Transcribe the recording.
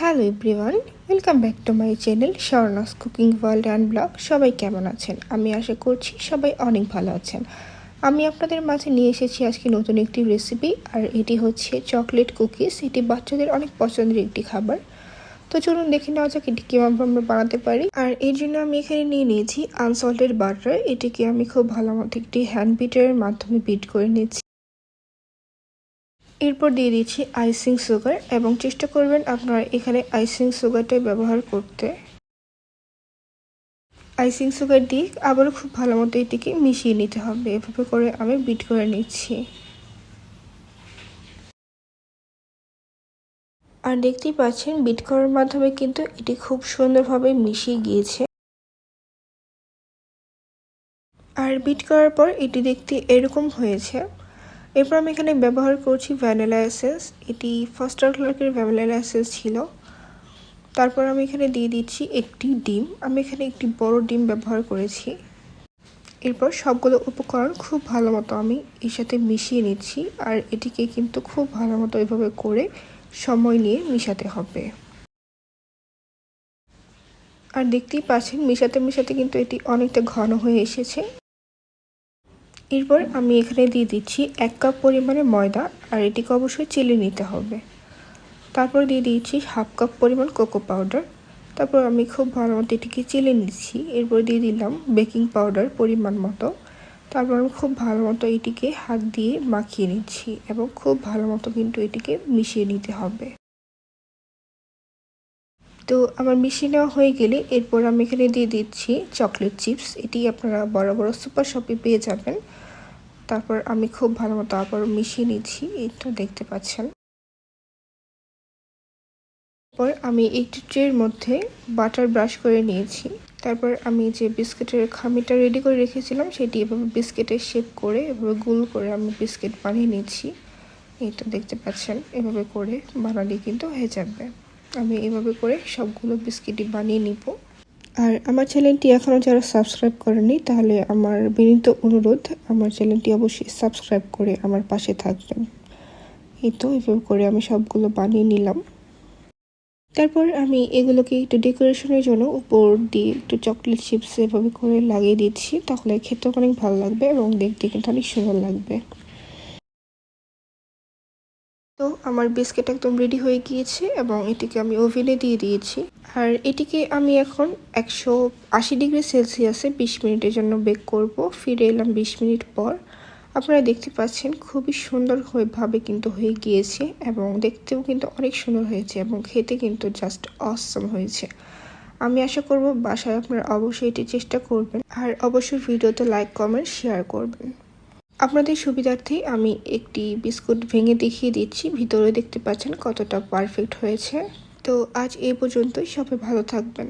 Hello everyone welcome back to my channel Swarna's cooking world and blog সবাই কেমন আছেন? আমি আশা করছি সবাই অনেক ভালো আছেন। আমি আপনাদের মাঝে নিয়ে এসেছি আজকে নতুন একটি রেসিপি আর এটি হচ্ছে চকলেট কুকিজ এটি বাচ্চাদের অনেক পছন্দের একটি খাবার। তো চলুন দেখে নেওয়া যাক এটি কীভাবে আমরা বানাতে পারি। আর এর জন্য আমি এখানে নিয়ে নিয়েছি আনসল্টেড বাটার এটিকে আমি খুব ভালো মতো একটি হ্যান্ড বিটারের মাধ্যমে বিট করে নিচ্ছি। এরপর দিয়ে দিচ্ছি আইসিং সুগার এবং চেষ্টা করবেন আপনারা এখানে আইসিং সুগারটাই ব্যবহার করতে। আইসিং সুগার দিয়ে আবারও খুব ভালো মতো এটিকে মিশিয়ে নিতে হবে। এভাবে করে আমি বিট করে নিচ্ছি। আর দেখতেই পাচ্ছেন বিট করার মাধ্যমে কিন্তু এটি খুব সুন্দরভাবে মিশিয়ে গিয়েছে। আর বিট করার পর এটি দেখতে এরকম হয়েছে। এরপর আমি এখানে ব্যবহার করছি ভ্যানিলা এসেন্স এটি ফার্স্ট ক্লার্কের ভ্যানিলা এসেন্স ছিল। তারপর আমি এখানে দিয়ে দিচ্ছি একটি ডিম। আমি এখানে একটি বড় ডিম ব্যবহার করেছি। এরপর সবগুলো উপকরণ খুব ভালো মতো আমি এর সাথে মিশিয়ে নিচ্ছি। আর এটিকে কিন্তু খুব ভালো মতো এভাবে করে সময় নিয়ে মিশাতে হবে। আর দেখতেই পাচ্ছেন, মিশাতে মিশাতে কিন্তু এটি অনেকটা ঘন হয়ে এসেছে। এরপর আমি এখানে দিয়ে দিচ্ছি এক কাপ পরিমাণে ময়দা আর এটিকে অবশ্যই চেলে নিতে হবে। তারপর দিয়ে দিচ্ছি হাফ কাপ পরিমাণ কোকো পাউডার। তারপর আমি খুব ভালো মতো এটিকে চেলে নিচ্ছি। এরপর দিয়ে দিলাম বেকিং পাউডার পরিমাণ মতো। তারপর আমি খুব ভালো মতো এটিকে হাত দিয়ে মাখিয়ে নিচ্ছি এবং খুব ভালো মতো কিন্তু এটিকে মিশিয়ে নিতে হবে। তো আমার মিশিয়ে নেওয়া হয়ে গেলে এরপর আমি এখানে দিয়ে দিচ্ছি চকলেট চিপস এটি আপনারা বড় বড় সুপার শপে পেয়ে যাবেন। তারপর আমি খুব ভালো মতো আবার মিশিয়ে নিচ্ছি, এটা দেখতে পাচ্ছেন। তারপর আমি একটি ট্রের মধ্যে বাটার ব্রাশ করে নিয়েছি। তারপর আমি যে বিস্কিটের খামিটা রেডি করে রেখেছিলাম, সেটি এভাবে বিস্কিটের শেপ করে, এভাবে গুল করে আমি বিস্কিট বানিয়ে নিচ্ছি। এটা দেখতে পাচ্ছেন, এভাবে করে বানালে কিন্তু হয়ে যাবে। আমি এভাবে করে সবগুলো বিস্কিটই বানিয়ে নিব। আর আমার চ্যানেলটি এখনও যারা সাবস্ক্রাইব করেনি তাহলে আমার বিনীত অনুরোধ, আমার চ্যানেলটি অবশ্যই সাবস্ক্রাইব করে আমার পাশে থাকবেন। এই তো, এভাবে করে আমি সবগুলো বানিয়ে নিলাম। তারপর আমি এগুলোকে একটু ডেকোরেশনের জন্য উপর দিয়ে একটু চকলেট চিপস এভাবে করে লাগিয়ে দিচ্ছি, তাহলে খেতেও অনেক ভালো লাগবে এবং দেখতে কিন্তু অনেক সুন্দর লাগবে। আমার বিস্কিট একদম রেডি হয়ে গিয়েছে এবং এটিকে আমি ওভেনে দিয়ে দিয়েছি। আর এটিকে আমি এখন একশো আশি ডিগ্রি সেলসিয়াসে বিশ মিনিটের জন্য বেক করব। ফিরে এলাম বিশ মিনিট পর। আপনারা দেখতে পাচ্ছেন খুবই সুন্দর ভাবে কিন্তু হয়ে গিয়েছে এবং দেখতেও কিন্তু অনেক সুন্দর হয়েছে এবং খেতে কিন্তু জাস্ট অসম হয়েছে। আমি আশা করব বাসায় আপনারা অবশ্যই এটি চেষ্টা করবেন। আর অবশ্যই ভিডিওতে লাইক কমেন্ট শেয়ার করবেন। আপনাদের সুবিধার্থে আমি একটি বিস্কুট ভেঙে দেখিয়ে দিচ্ছি। ভিতরে দেখতে পাচ্ছেন কতটা পারফেক্ট হয়েছে। তো আজ এ পর্যন্তই। সবাই ভালো থাকবেন।